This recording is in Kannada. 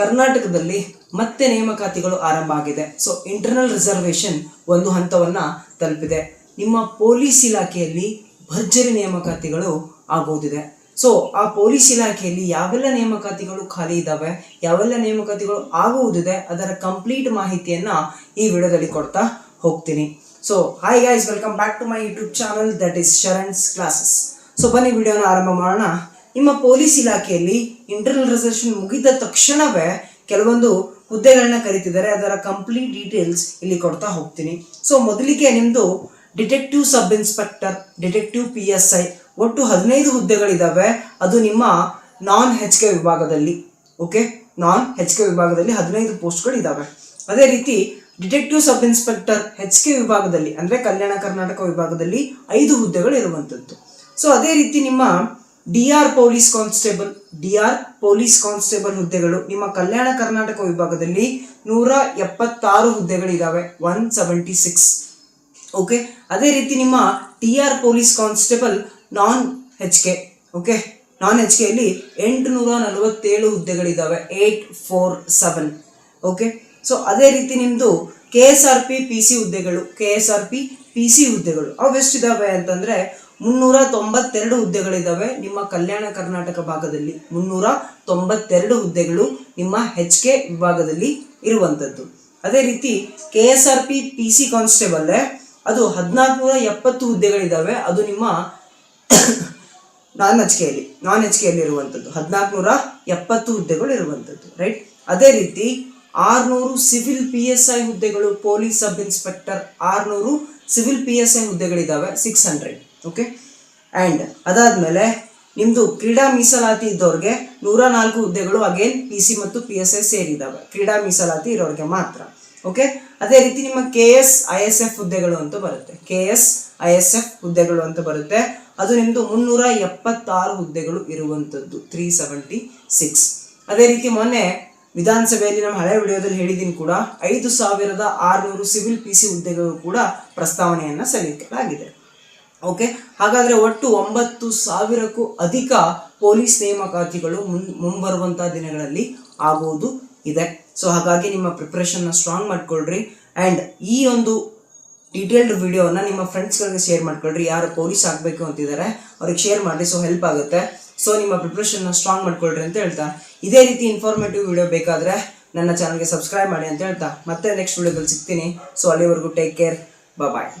ಕರ್ನಾಟಕದಲ್ಲಿ ಮತ್ತೆ ನೇಮಕಾತಿಗಳು ಆರಂಭ ಆಗಿದೆ. ಸೊ ಇಂಟರ್ನಲ್ ರಿಸರ್ವೇಷನ್ ಒಂದು ಹಂತವನ್ನ ತಲುಪಿದೆ. ನಿಮ್ಮ ಪೊಲೀಸ್ ಇಲಾಖೆಯಲ್ಲಿ ಭರ್ಜರಿ ನೇಮಕಾತಿಗಳು ಆಗುವುದಿದೆ ಸೊ ಆ ಪೊಲೀಸ್ ಇಲಾಖೆಯಲ್ಲಿ ಯಾವೆಲ್ಲ ನೇಮಕಾತಿಗಳು ಖಾಲಿ ಇದ್ದಾವೆ ಯಾವೆಲ್ಲ ನೇಮಕಾತಿಗಳು ಆಗುವುದಿದೆ, ಅದರ ಕಂಪ್ಲೀಟ್ ಮಾಹಿತಿಯನ್ನ ಈ ವಿಡಿಯೋದಲ್ಲಿ ಕೊಡ್ತಾ ಹೋಗ್ತೀನಿ. So hi guys welcome back to my YouTube channel that is Sharan's classes so ಬನ್ನಿ, ವಿಡಿಯೋನ ಆರಂಭ ಮಾಡೋಣ. ನಿಮ್ಮ ಪೊಲೀಸ್ ಇಲಾಖೆಯಲ್ಲಿ ಇಂಟರ್ನಲ್ ರಿಸರ್ವೇಷನ್ ಮುಗಿದ ತಕ್ಷಣವೇ ಕೆಲವೊಂದು ಹುದ್ದೆಗಳನ್ನ ಕರಿತಿದ್ದಾರೆ. ಅದರ ಕಂಪ್ಲೀಟ್ ಡೀಟೇಲ್ಸ್ ಇಲ್ಲಿ ಕೊಡ್ತಾ ಹೋಗ್ತೀನಿ. ಸೊ ಮೊದಲಿಗೆ ನಿಮ್ಮದು detective sub inspector detective P S I ಒಟ್ಟು ಹದಿನೈದು ಹುದ್ದೆಗಳಿದ್ದಾವೆ ಅದು ನಿಮ್ಮ ನಾನ್ ಹೆಚ್ ಕೆ ವಿಭಾಗದಲ್ಲಿ ಓಕೆ ನಾನ್ ಹೆಚ್ ಕೆ ವಿಭಾಗದಲ್ಲಿ ಹದಿನೈದು ಪೋಸ್ಟ್ಗಳಿದ್ದಾವೆ ಅದೇ ರೀತಿ detective sub inspector H K ವಿಭಾಗದಲ್ಲಿ, ಅಂದರೆ ಕಲ್ಯಾಣ ಕರ್ನಾಟಕ ವಿಭಾಗದಲ್ಲಿ ಐದು ಹುದ್ದೆಗಳು ಇರುವಂಥದ್ದು ಸೊ ಅದೇ ರೀತಿ ನಿಮ್ಮ D R police constable, D R police constable ಹುದ್ದೆಗಳು ನಿಮ್ಮ ಕಲ್ಯಾಣ ಕರ್ನಾಟಕ ವಿಭಾಗದಲ್ಲಿ ನೂರ ಎಪ್ಪತ್ತಾರು ಹುದ್ದೆಗಳಿದ್ದಾವೆ ಒನ್ ಸೆವೆಂಟಿ ಸಿಕ್ಸ್. ಓಕೆ ಅದೇ ರೀತಿ ನಿಮ್ಮ TR police constable non H K okay non H ಕೆಯಲ್ಲಿ ಎಂಟುನೂರ ನಲವತ್ತೇಳು ಹುದ್ದೆಗಳಿದ್ದಾವೆ eight four seven. Okay so ಅದೇ ರೀತಿ ನಿಮ್ಮದು K S R P P C ಹುದ್ದೆಗಳು, K S R P P C ಹುದ್ದೆಗಳು ಅವೆಷ್ಟಿದ್ದಾವೆ ಅಂತಂದರೆ ಮುನ್ನೂರ ತೊಂಬತ್ತೆರಡು ಹುದ್ದೆಗಳಿದ್ದಾವೆ. ನಿಮ್ಮ ಕಲ್ಯಾಣ ಕರ್ನಾಟಕ ಭಾಗದಲ್ಲಿ ಮುನ್ನೂರ ತೊಂಬತ್ತೆರಡು ಹುದ್ದೆಗಳು ನಿಮ್ಮ ಹೆಚ್ ಕೆ ವಿಭಾಗದಲ್ಲಿ ಇರುವಂಥದ್ದು ಅದೇ ರೀತಿ K S R P P C constable ಅದು ಹದಿನಾಲ್ಕುನೂರ ಎಪ್ಪತ್ತು ಹುದ್ದೆಗಳಿದ್ದಾವೆ. ಅದು ನಿಮ್ಮ ನಾನ್ ಎಚ್ ಕೆಯಲ್ಲಿ ನಾನ್ ಎಚ್ ಕೆಯಲ್ಲಿ ಇರುವಂಥದ್ದು ಹದಿನಾಲ್ಕುನೂರ ಎಪ್ಪತ್ತು ಹುದ್ದೆಗಳು ಇರುವಂಥದ್ದು ರೈಟ್ ಅದೇ ರೀತಿ ಆರ್ನೂರು ಸಿವಿಲ್ ಪಿ ಎಸ್ ಐ ಹುದ್ದೆಗಳು, ಪೊಲೀಸ್ ಸಬ್ ಇನ್ಸ್ಪೆಕ್ಟರ್ ಆರ್ನೂರು ಸಿವಿಲ್ ಪಿ ಎಸ್ ಐ ಹುದ್ದೆಗಳಿದ್ದಾವೆ ಸಿಕ್ಸ್ ಹಂಡ್ರೆಡ್ ಓಕೆ ಆ್ಯಂಡ್ ಅದಾದಮೇಲೆ ನಿಮ್ಮದು ಕ್ರೀಡಾ ಮೀಸಲಾತಿ ಇದ್ದವ್ರಿಗೆ ನೂರ ನಾಲ್ಕು ಹುದ್ದೆಗಳು ಅಗೇನ್ ಪಿ ಸಿ ಮತ್ತು ಪಿ ಎಸ್ ಎಸ್ ಸೇರಿದ್ದಾವೆ ಕ್ರೀಡಾ ಮೀಸಲಾತಿ ಇರೋರಿಗೆ ಮಾತ್ರ. ಓಕೆ ಅದೇ ರೀತಿ ನಿಮ್ಮ K S I S F ಹುದ್ದೆಗಳು ಅಂತ ಬರುತ್ತೆ. K S I S F ಹುದ್ದೆಗಳು ಅಂತ ಬರುತ್ತೆ. ಅದು ನಿಮ್ಮದು ಮುನ್ನೂರ ಎಪ್ಪತ್ತಾರು ಹುದ್ದೆಗಳು ಇರುವಂಥದ್ದು ತ್ರೀ ಸೆವೆಂಟಿ ಸಿಕ್ಸ್ ಅದೇ ರೀತಿ ಮೊನ್ನೆ ವಿಧಾನಸಭೆಯಲ್ಲಿ ನಮ್ಮ ಹಳೆ ವಿಡಿಯೋದಲ್ಲಿ ಹೇಳಿದ್ದೀನಿ ಕೂಡ, ಐದು ಸಾವಿರದ ಆರುನೂರು ಸಿವಿಲ್ ಪಿ ಸಿ ಹುದ್ದೆಗಳು ಕೂಡ ಪ್ರಸ್ತಾವನೆಯನ್ನು ಸಲ್ಲಿಸಲಾಗಿದೆ ಓಕೆ ಹಾಗಾದರೆ ಒಟ್ಟು ಒಂಬತ್ತು ಸಾವಿರಕ್ಕೂ ಅಧಿಕ ಪೊಲೀಸ್ ನೇಮಕಾತಿಗಳು ಮುನ್ ಮುಂಬರುವಂಥ ದಿನಗಳಲ್ಲಿ ಆಗುವುದು ಇದೆ. ಸೊ ಹಾಗಾಗಿ ನಿಮ್ಮ ಪ್ರಿಪ್ರೇಷನ್ನ ಸ್ಟ್ರಾಂಗ್ ಮಾಡ್ಕೊಳ್ರಿ. ಆ್ಯಂಡ್ ಈ ಒಂದು ಡೀಟೇಲ್ಡ್ ವಿಡಿಯೋನ ನಿಮ್ಮ ಫ್ರೆಂಡ್ಸ್ಗಳಿಗೆ ಶೇರ್ ಮಾಡ್ಕೊಳ್ರಿ. ಯಾರು ಪೊಲೀಸ್ ಆಗಬೇಕು ಅಂತಿದ್ದಾರೆ ಅವ್ರಿಗೆ ಶೇರ್ ಮಾಡಿ ಸೊ ಹೆಲ್ಪ್ ಆಗುತ್ತೆ. ಸೊ ನಿಮ್ಮ ಪ್ರಿಪ್ರೇಷನ್ನ ಸ್ಟ್ರಾಂಗ್ ಮಾಡ್ಕೊಳ್ರಿ ಅಂತ ಹೇಳ್ತಾ. ಇದೇ ರೀತಿ ಇನ್ಫಾರ್ಮೇಟಿವ್ ವಿಡಿಯೋ ಬೇಕಾದರೆ ನನ್ನ ಚಾನಲ್ಗೆ ಸಬ್ಸ್ಕ್ರೈಬ್ ಮಾಡಿ ಅಂತ ಹೇಳ್ತಾ. ಮತ್ತೆ ನೆಕ್ಸ್ಟ್ ವಿಡಿಯೋದಲ್ಲಿ ಸಿಗ್ತೀನಿ. ಸೊ ಅಲ್ಲಿವರೆಗೂ ಟೇಕ್ ಕೇರ್ ಬಾಯ್